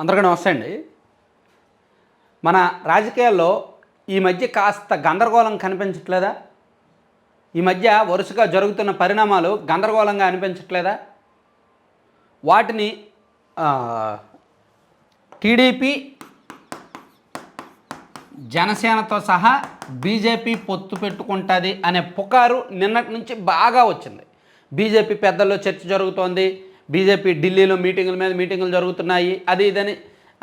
అందరికీ నమస్తే అండి. మన రాజకీయాల్లో ఈ మధ్య కాస్త గందరగోళం కనిపించట్లేదా? ఈ మధ్య వరుసగా జరుగుతున్న పరిణామాలు గందరగోళంగా అనిపించట్లేదా? వాటిని టీడీపీ జనసేనతో సహా బీజేపీ పొత్తు పెట్టుకుంటుంది అనే పుకారు నిన్నటి నుంచి బాగా వచ్చింది. బీజేపీ పెద్దల్లో చర్చ జరుగుతోంది. బీజేపీ ఢిల్లీలో మీటింగుల మీద మీటింగులు జరుగుతున్నాయి. అది ఇదని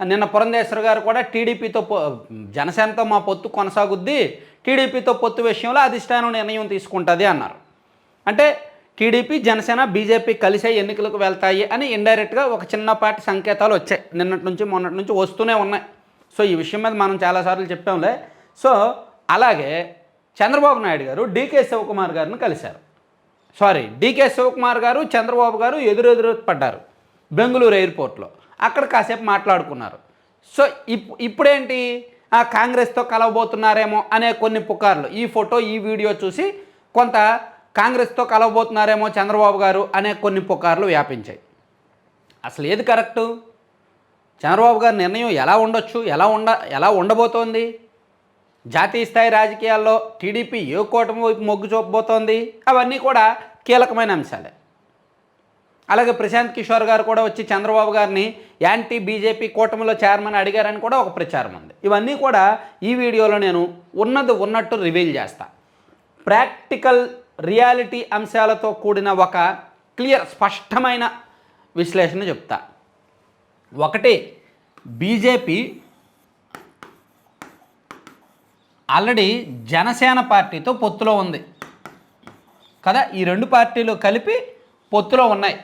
నిన్న పురంధేశ్వర్ గారు కూడా టీడీపీతో పొ- జనసేనతో మా పొత్తు కొనసాగుద్ది టీడీపీతో పొత్తు విషయంలో అధిష్టానం నిర్ణయం తీసుకుంటుంది అన్నారు. అంటే టీడీపీ జనసేన బీజేపీ కలిసే ఎన్నికలకు వెళ్తాయి అని ఇండైరెక్ట్గా ఒక చిన్నపాటి సంకేతాలు వచ్చాయి. నిన్నటి నుంచి మొన్నటి నుంచి వస్తూనే ఉన్నాయి. సో ఈ విషయం మీద మనం చాలాసార్లు చెప్పాంలే. సో అలాగే చంద్రబాబు నాయుడు గారు డీకే శివకుమార్ గారిని కలిశారు. సారీ డీకే శివకుమార్ గారు చంద్రబాబు గారు ఎదురెదురు పడ్డారు బెంగళూరు ఎయిర్పోర్ట్లో. అక్కడ కాసేపు మాట్లాడుకున్నారు. సో ఇప్ ఇప్పుడేంటి? ఆ కాంగ్రెస్తో కలవబోతున్నారేమో అనే కొన్ని పుకార్లు. ఈ ఫోటో ఈ వీడియో చూసి కొంత కాంగ్రెస్తో కలవబోతున్నారేమో చంద్రబాబు గారు అనే కొన్ని పుకార్లు వ్యాపించాయి. అసలు ఏది కరెక్టు? చంద్రబాబు గారి నిర్ణయం ఎలా ఉండొచ్చు? ఎలా ఉండ ఎలా ఉండబోతోంది? జాతీయ స్థాయి రాజకీయాల్లో టీడీపీ ఏ కూటమి వైపు మొగ్గు చూపబోతోంది? అవన్నీ కూడా కీలకమైన అంశాలే. అలాగే ప్రశాంత్ కిషోర్ గారు కూడా వచ్చి చంద్రబాబు గారిని యాంటీ బీజేపీ కూటమిలో చేరమని అడిగారని కూడా ఒక ప్రచారం ఉంది. ఇవన్నీ కూడా ఈ వీడియోలో నేను ఉన్నది ఉన్నట్టు రివీల్ చేస్తా. ప్రాక్టికల్ రియాలిటీ అంశాలతో కూడిన ఒక క్లియర్ స్పష్టమైన విశ్లేషణ చెప్తా. ఒకటి బీజేపీ ఆల్రెడీ జనసేన పార్టీతో పొత్తులో ఉంది. కదా ఈ రెండు పార్టీలు కలిపి పొత్తులో ఉన్నాయి.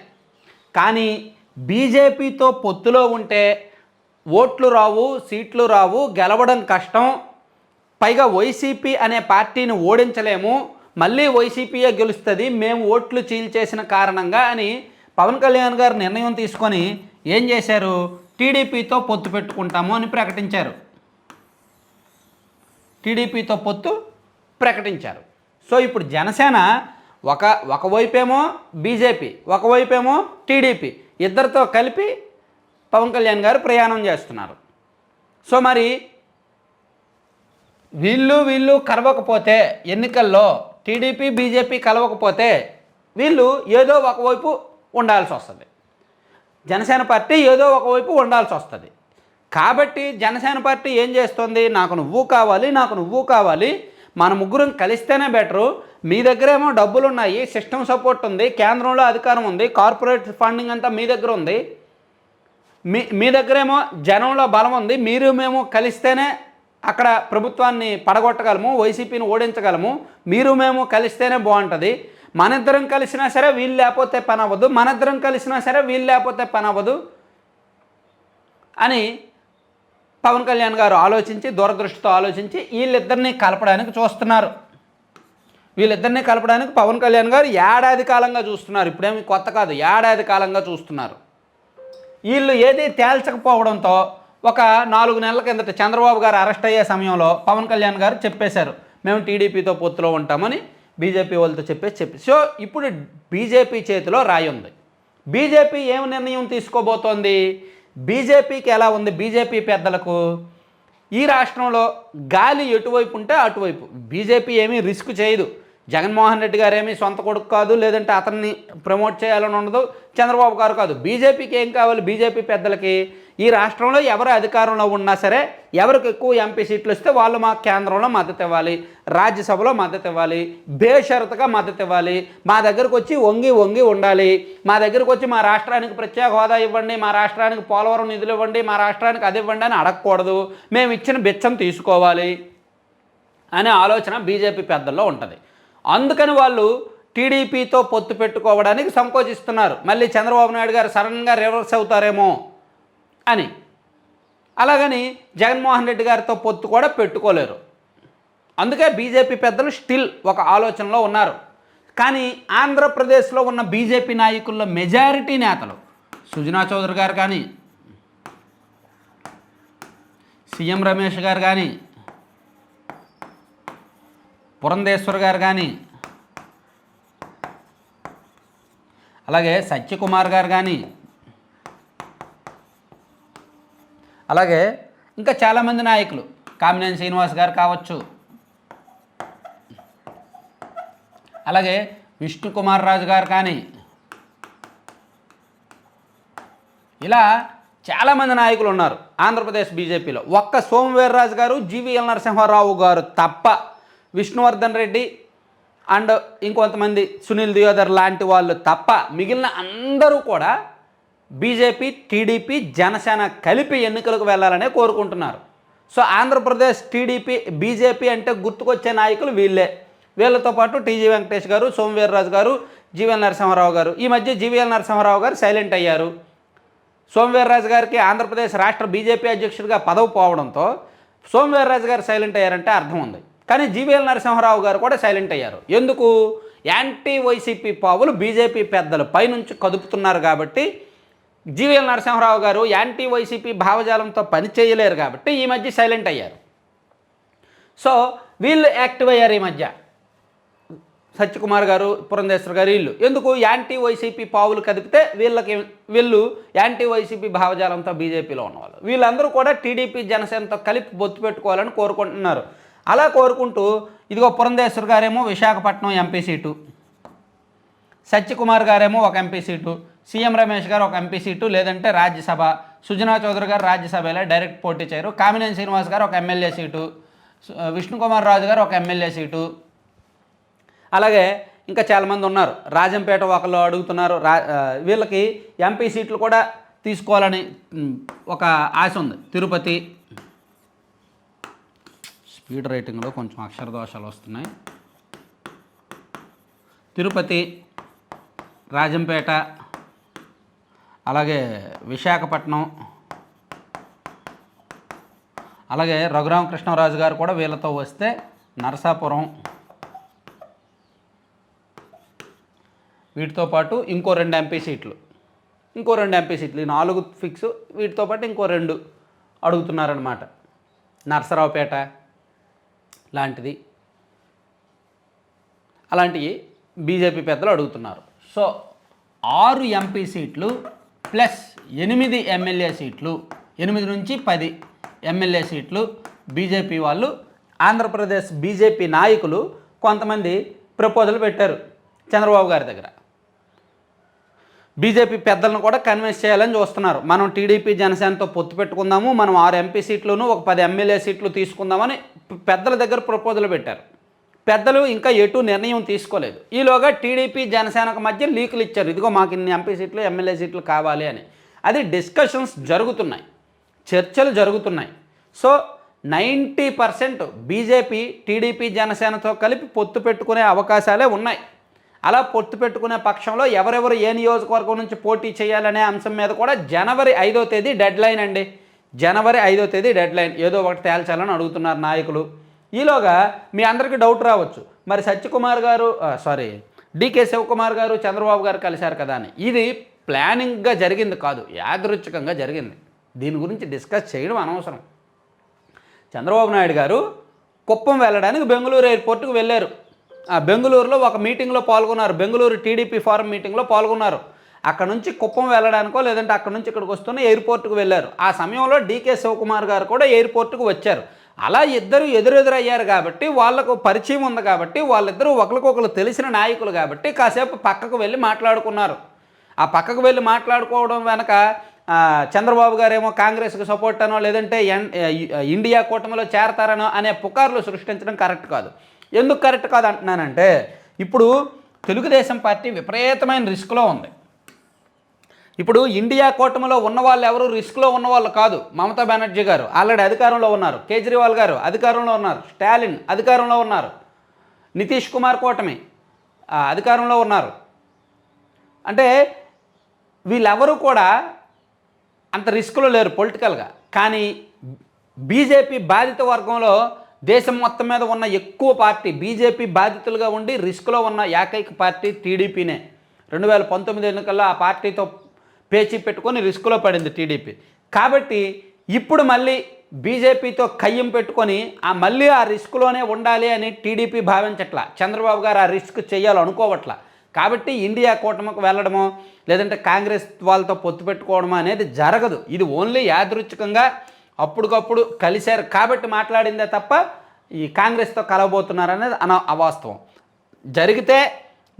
కానీ బీజేపీతో పొత్తులో ఉంటే ఓట్లు రావు సీట్లు రావు గెలవడం కష్టం. పైగా వైసీపీ అనే పార్టీని ఓడించలేము. మళ్ళీ వైసీపీయే గెలుస్తుంది. మేము ఓట్లు చీల్చేసిన కారణంగా అని పవన్ కళ్యాణ్ గారు నిర్ణయం తీసుకొని ఏం చేశారు? టీడీపీతో పొత్తు పెట్టుకుంటాము అని ప్రకటించారు. టీడీపీతో పొత్తు ప్రకటించారు. సో ఇప్పుడు జనసేన ఒక ఒకవైపేమో బీజేపీ ఒకవైపేమో టీడీపీ ఇద్దరితో కలిపి పవన్ కళ్యాణ్ గారు ప్రయాణం చేస్తున్నారు. సో మరి వీళ్ళు వీళ్ళు కలవకపోతే ఎన్నికల్లో టీడీపీ బీజేపీ కలవకపోతే వీళ్ళు ఏదో ఒకవైపు ఉండాల్సి వస్తుంది. జనసేన పార్టీ ఏదో ఒకవైపు ఉండాల్సి వస్తుంది. కాబట్టి జనసేన పార్టీ ఏం చేస్తుంది? నాకు నువ్వు కావాలి నాకు నువ్వు కావాలి. మన ముగ్గురం కలిస్తేనే బెటరు. మీ దగ్గరేమో డబ్బులు ఉన్నాయి సిస్టమ్ సపోర్ట్ ఉంది కేంద్రంలో అధికారం ఉంది కార్పొరేట్ ఫండింగ్ అంతా మీ దగ్గర ఉంది. మీ మీ దగ్గరేమో జనంలో బలం ఉంది మీరు మేము కలిస్తేనే అక్కడ ప్రభుత్వాన్ని పడగొట్టగలము వైసీపీని ఓడించగలము. మీరు మేము కలిస్తేనే బాగుంటుంది. మనిద్దరం కలిసినా సరే వీళ్ళు లేకపోతే పని అవ్వదు. మనిద్దరం కలిసినా సరే వీళ్ళు లేకపోతే పని అవ్వదు. అని పవన్ కళ్యాణ్ గారు ఆలోచించి దూరదృష్టితో ఆలోచించి వీళ్ళిద్దరిని కలపడానికి చూస్తున్నారు. వీళ్ళిద్దరిని కలపడానికి పవన్ కళ్యాణ్ గారు ఏడాది కాలంగా చూస్తున్నారు. ఇప్పుడేమి కొత్త కాదు ఏడాది కాలంగా చూస్తున్నారు. వీళ్ళు ఏది తేల్చకపోవడంతో ఒక నాలుగు నెలల కిందట చంద్రబాబు గారు అరెస్ట్ అయ్యే సమయంలో పవన్ కళ్యాణ్ గారు చెప్పేశారు. మేము టీడీపీతో పొత్తులో ఉంటామని బీజేపీ వాళ్ళతో చెప్పేసి చెప్పి సో ఇప్పుడు బీజేపీ చేతిలో రాయి ఉంది. బీజేపీ ఏం నిర్ణయం తీసుకోబోతోంది? బీజేపీకి ఎలా ఉంది? బీజేపీ పెద్దలకు ఈ రాష్ట్రంలో గాలి ఎటువైపు ఉంటే అటువైపు. బీజేపీ ఏమీ రిస్క్ చేయదు. జగన్మోహన్ రెడ్డి గారు ఏమీ సొంత కొడుకు కాదు లేదంటే అతన్ని ప్రమోట్ చేయాలని ఉండదు చంద్రబాబు గారు కాదు. బీజేపీకి ఏం కావాలి? బీజేపీ పెద్దలకి ఈ రాష్ట్రంలో ఎవరు అధికారంలో ఉన్నా సరే ఎవరికి ఎక్కువ ఎంపీ సీట్లు వస్తే వాళ్ళు మా కేంద్రంలో మద్దతు ఇవ్వాలి రాజ్యసభలో మద్దతు ఇవ్వాలి బేషరతుగా మద్దతు ఇవ్వాలి. మా దగ్గరకు వచ్చి వంగి వంగి ఉండాలి. మా దగ్గరకు వచ్చి మా రాష్ట్రానికి ప్రత్యేక హోదా ఇవ్వండి మా రాష్ట్రానికి పోలవరం నిధులు ఇవ్వండి మా రాష్ట్రానికి అది ఇవ్వండి అని అడగకూడదు. మేము ఇచ్చిన బిచ్చం తీసుకోవాలి అనే ఆలోచన బీజేపీ పెద్దల్లో ఉంటుంది. అందుకని వాళ్ళు టీడీపీతో పొత్తు పెట్టుకోవడానికి సంకోచిస్తున్నారు. మళ్ళీ చంద్రబాబు నాయుడు గారు సడన్గా రివర్స్ అవుతారేమో. అని. అలాగని జగన్మోహన్ రెడ్డి గారితో పొత్తు కూడా పెట్టుకోలేరు. అందుకే బీజేపీ పెద్దలు స్టిల్ ఒక ఆలోచనలో ఉన్నారు. కానీ ఆంధ్రప్రదేశ్లో ఉన్న బీజేపీ నాయకుల్లో మెజారిటీ నేతలు సుజనా చౌదరి గారు కానీ సీఎం రమేష్ గారు కానీ పురంధేశ్వర్ గారు కానీ అలాగే సత్యకుమార్ గారు కానీ అలాగే ఇంకా చాలామంది నాయకులు కామినేని శ్రీనివాస్ గారు కావచ్చు. అలాగే విష్ణు కుమార్ రాజు గారు కానీ. ఇలా చాలామంది నాయకులు ఉన్నారు ఆంధ్రప్రదేశ్ బీజేపీలో. ఒక్క సోమవీర్రాజు గారు జీవీఎల్ నరసింహారావు గారు తప్ప విష్ణువర్ధన్ రెడ్డి అండ్ ఇంకొంతమంది సునీల్ దియోదర్ లాంటి వాళ్ళు తప్ప మిగిలిన అందరూ కూడా బీజేపీ టీడీపీ జనసేన కలిపి ఎన్నికలకు వెళ్ళాలనే కోరుకుంటున్నారు. సో ఆంధ్రప్రదేశ్ టీడీపీ బీజేపీ అంటే గుర్తుకొచ్చే నాయకులు వీళ్ళే. వీళ్ళతో పాటు టీజీ వెంకటేష్ గారు సోమవీర్రాజు గారు జీవీఎల్ నరసింహారావు గారు. ఈ మధ్య జీవీఎల్ నరసింహారావు గారు సైలెంట్ అయ్యారు. సోమవీర్రాజు గారికి ఆంధ్రప్రదేశ్ రాష్ట్ర బీజేపీ అధ్యక్షుడిగా పదవి పోవడంతో సోమవీర్రాజు గారు సైలెంట్ అయ్యారంటే అర్థం ఉంది. కానీ జీవీఎల్ నరసింహారావు గారు కూడా సైలెంట్ అయ్యారు. ఎందుకు? యాంటీ వైసీపీ పావులు బీజేపీ పెద్దలు పైనుంచి కదుపుతున్నారు కాబట్టి జీవీఎల్ నరసింహారావు గారు యాంటీ వైసీపీ భావజాలంతో పని చేయలేరు కాబట్టి ఈ మధ్య సైలెంట్ అయ్యారు. సో వీళ్ళు యాక్టివ్ అయ్యారు ఈ మధ్య. సత్యకుమార్ గారు పురంధేశ్వర్ గారు వీళ్ళు. ఎందుకు? యాంటీ వైసీపీ పావులు కదిపితే వీళ్ళకి వీళ్ళు యాంటీ వైసీపీ భావజాలంతో బీజేపీలో ఉన్నవాళ్ళు. వీళ్ళందరూ కూడా టీడీపీ జనసేనతో కలిపి బొత్తు పెట్టుకోవాలని కోరుకుంటున్నారు. అలా కోరుకుంటూ ఇదిగో పురంధేశ్వర్ గారేమో విశాఖపట్నం ఎంపీ సీటు సత్యకుమార్ గారేమో ఒక ఎంపీ సీటు సీఎం రమేష్ గారు ఒక ఎంపీ సీటు లేదంటే రాజ్యసభ. సుజనా చౌదరి గారు రాజ్యసభలో డైరెక్ట్ పోటీ చేయరు. కామినేని శ్రీనివాస్ గారు ఒక ఎమ్మెల్యే సీటు. విష్ణుకుమార్ రాజు గారు ఒక ఎమ్మెల్యే సీటు. అలాగే ఇంకా చాలామంది ఉన్నారు. రాజంపేట ఒకళ్ళు అడుగుతున్నారు. రా వీళ్ళకి ఎంపీ సీట్లు కూడా తీసుకోవాలని ఒక ఆశ ఉంది. తిరుపతి. స్పీడ్ రైటింగ్లో కొంచెం అక్షర దోషాలు వస్తున్నాయి. తిరుపతి. రాజంపేట. అలాగే విశాఖపట్నం అలాగే రఘురామకృష్ణరాజు గారు కూడా వీళ్ళతో వస్తే నరసాపురం. వీటితో పాటు ఇంకో రెండు ఎంపీ సీట్లు. ఇంకో రెండు ఎంపీ సీట్లు. ఈ నాలుగు ఫిక్స్ వీటితో పాటు ఇంకో రెండు అడుగుతున్నారనమాట నరసరావుపేట లాంటిది. అలాంటివి బీజేపీ పెద్దలు అడుగుతున్నారు. సో ఆరు ఎంపీ సీట్లు ప్లస్ ఎనిమిది ఎమ్మెల్యే సీట్లు ఎనిమిది నుంచి పది ఎమ్మెల్యే సీట్లు బీజేపీ వాళ్ళు ఆంధ్రప్రదేశ్ బీజేపీ నాయకులు కొంతమంది ప్రపోజల్ పెట్టారు చంద్రబాబు గారి దగ్గర. బీజేపీ పెద్దలను కూడా కన్విన్స్ చేయాలని చూస్తున్నారు. మనం టీడీపీ జనసేనతో పొత్తు పెట్టుకుందాము మనం ఆరు ఎంపీ సీట్లను ఒక పది ఎమ్మెల్యే సీట్లు తీసుకుందామని పెద్దల దగ్గర ప్రపోజల్ పెట్టారు. పెద్దలు ఇంకా ఎటు నిర్ణయం తీసుకోలేదు. ఈలోగా టీడీపీ జనసేనకు మధ్య లీకులు ఇచ్చారు. ఇదిగో మాకు ఇన్ని ఎంపీ సీట్లు ఎమ్మెల్యే సీట్లు కావాలి అని. అది డిస్కషన్స్ జరుగుతున్నాయి. చర్చలు జరుగుతున్నాయి. So ninety percent BJP TDP జనసేనతో కలిపి పొత్తు పెట్టుకునే అవకాశాలే ఉన్నాయి. అలా పొత్తు పెట్టుకునే పక్షంలో ఎవరెవరు ఏ నియోజకవర్గం నుంచి పోటీ చేయాలనే అంశం మీద కూడా జనవరి ఐదో తేదీ డెడ్ లైన్ అండి. జనవరి ఐదో తేదీ డెడ్ లైన్ ఏదో ఒకటి తేల్చాలని అడుగుతున్నారు నాయకులు. ఈలోగా మీ అందరికీ డౌట్ రావచ్చు. మరి సత్యకుమార్ గారు సారీ డికే శివకుమార్ గారు చంద్రబాబు గారు కలిశారు కదా అని. ఇది ప్లానింగ్గా జరిగింది కాదు యాదృచ్ఛికంగా జరిగింది. దీని గురించి డిస్కస్ చేయడం అనవసరం. చంద్రబాబు నాయుడు గారు కుప్పం వెళ్ళడానికి బెంగళూరు ఎయిర్పోర్ట్కి వెళ్ళారు. ఆ బెంగళూరులో ఒక మీటింగ్లో పాల్గొన్నారు. బెంగళూరు టీడీపీ ఫారం మీటింగ్లో పాల్గొన్నారు. అక్కడ నుంచి కుప్పం వెళ్ళడానికో లేదంటే అక్కడ నుంచి ఇక్కడికి వస్తున్న ఎయిర్పోర్ట్కి వెళ్ళారు. ఆ సమయంలో డీకే శివకుమార్ గారు కూడా ఎయిర్పోర్ట్కి వచ్చారు. అలా ఇద్దరు ఎదురెదురయ్యారు కాబట్టి వాళ్ళకు పరిచయం ఉంది కాబట్టి వాళ్ళిద్దరూ ఒకరికొకరు తెలిసిన నాయకులు కాబట్టి కాసేపు పక్కకు వెళ్ళి మాట్లాడుకున్నారు. ఆ పక్కకు వెళ్ళి మాట్లాడుకోవడం వెనక చంద్రబాబు గారేమో కాంగ్రెస్కి సపోర్ట్ అనో లేదంటే ఎన్ ఇండియా కూటమిలో చేరతారనో అనే పుకార్లు సృష్టించడం కరెక్ట్ కాదు. ఎందుకు కరెక్ట్ కాదు అంటున్నానంటే ఇప్పుడు తెలుగుదేశం పార్టీ విపరీతమైన రిస్క్లో ఉంది. ఇప్పుడు ఇండియా కూటమిలో ఉన్న వాళ్ళు ఎవరు? రిస్క్లో ఉన్నవాళ్ళు కాదు. మమతా బెనర్జీ గారు. ఆల్రెడీ అధికారంలో ఉన్నారు. కేజ్రీవాల్ గారు అధికారంలో ఉన్నారు. స్టాలిన్ అధికారంలో ఉన్నారు. నితీష్ కుమార్ కూటమి అధికారంలో ఉన్నారు. అంటే వీళ్ళెవరూ కూడా అంత రిస్క్లో లేరు పొలిటికల్గా. కానీ బీజేపీ బాధిత వర్గంలో దేశం మొత్తం మీద ఉన్న ఎక్కువ పార్టీ బీజేపీ బాధితులుగా ఉండి రిస్క్లో ఉన్న ఏకైక పార్టీ టీడీపీనే. రెండు వేల పంతొమ్మిది ఎన్నికల్లో ఆ పార్టీతో పేచీ పెట్టుకొని రిస్క్లో పడింది టీడీపీ. కాబట్టి ఇప్పుడు మళ్ళీ బీజేపీతో కయ్యం పెట్టుకొని ఆ మళ్ళీ ఆ రిస్క్లోనే ఉండాలి అని టీడీపీ భావించట్లా. చంద్రబాబు గారు ఆ రిస్క్ చేయాలనుకోవట్లా. కాబట్టి ఇండియా కూటమికి వెళ్ళడమో లేదంటే కాంగ్రెస్ వాళ్ళతో పొత్తు పెట్టుకోవడమో అనేది జరగదు. ఇది ఓన్లీ యాదృచ్ఛికంగా అప్పటికప్పుడు కలిశారు. కాబట్టి మాట్లాడిందే తప్ప ఈ కాంగ్రెస్తో కలవబోతున్నారు అనేది అన అవాస్తవం. జరిగితే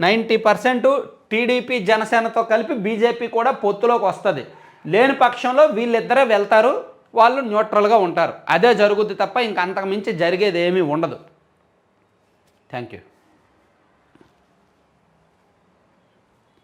నైంటీ పర్సెంట్ టీడీపీ జనసేనతో కలిపి బీజేపీ కూడా పొత్తులోకి వస్తుంది. లేని పక్షంలో వీళ్ళిద్దరే వెళ్తారు వాళ్ళు న్యూట్రల్గా ఉంటారు. అదే జరుగుద్ది తప్ప ఇంక అంతకుమించి జరిగేది ఏమీ ఉండదు. Thank you.